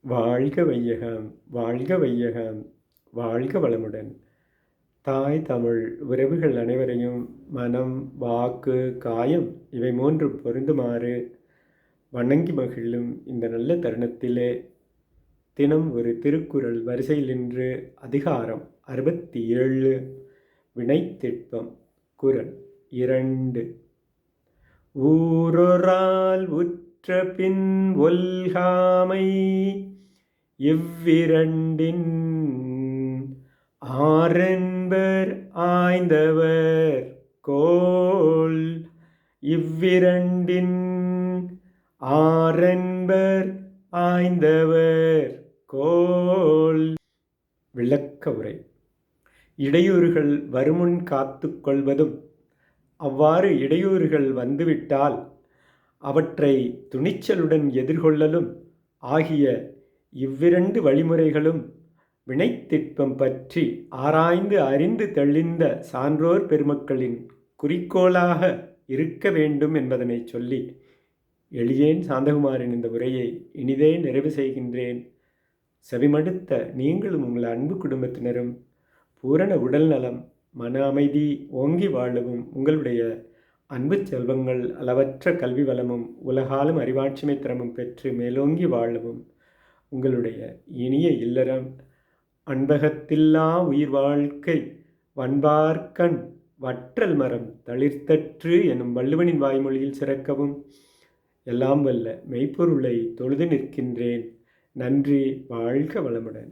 வாழ்க வையகம் வாழ்க வையகம் வாழ்க வளமுடன். தாய் தமிழ் உறவுகள் அனைவரையும் மனம் வாக்கு காயம் இவை மூன்று பொருந்துமாறு வணங்கி மகிழும் இந்த நல்ல தருணத்திலே தினம் ஒரு திருக்குறள் வரிசையில் நின்று அதிகாரம் அறுபத்தி ஏழு வினைத்திட்பம் குரல் இரண்டு. ஊரொரால் உற்ற பின் ஒல்காமை இவ்விரண்டின் ஆரென்பர் ஆய்ந்தவர் கோல் இவ்விரண்டின் ஆரென்பர் ஆய்ந்தவர் கோல். விளக்க உரை. இடையூறுகள் வருமுன் காத்து கொள்வதும் அவ்வாறு இடையூறுகள் வந்துவிட்டால் அவற்றை துணிச்சலுடன் எதிர்கொள்ளலும் ஆகிய இவ்விரண்டு வழிமுறைகளும் வினைத்திட்பம் பற்றி ஆராய்ந்து அறிந்து தெளிந்த சான்றோர் பெருமக்களின் குறிக்கோளாக இருக்க வேண்டும் என்பதனை சொல்லி எளியேன் சாந்தகுமாரின் இந்த உரையை இனிதே நிறைவு செய்கின்றேன். செவிமடுத்த நீங்களும் உங்கள் அன்பு குடும்பத்தினரும் பூரண உடல் நலம் மன அமைதி ஓங்கி வாழவும் உங்களுடைய அன்பு செல்வங்கள் அளவற்ற கல்வி வளமும் உலகாலும் அறிவாட்சிமை திறமும் பெற்று மேலோங்கி வாழவும் உங்களுடைய இனிய இல்லறம் அன்பகத்தில்லா உயிர் வாழ்க்கை வன்பார்க்கண் வற்றல் மரம் தளிர்த்தற்று எனும் வள்ளுவனின் வாய்மொழியில் சிறக்கவும் எல்லாம் வல்ல மெய்ப்பொருளை தொழுது நிற்கின்றேன். நன்றி வாழ்க வளமுடன்.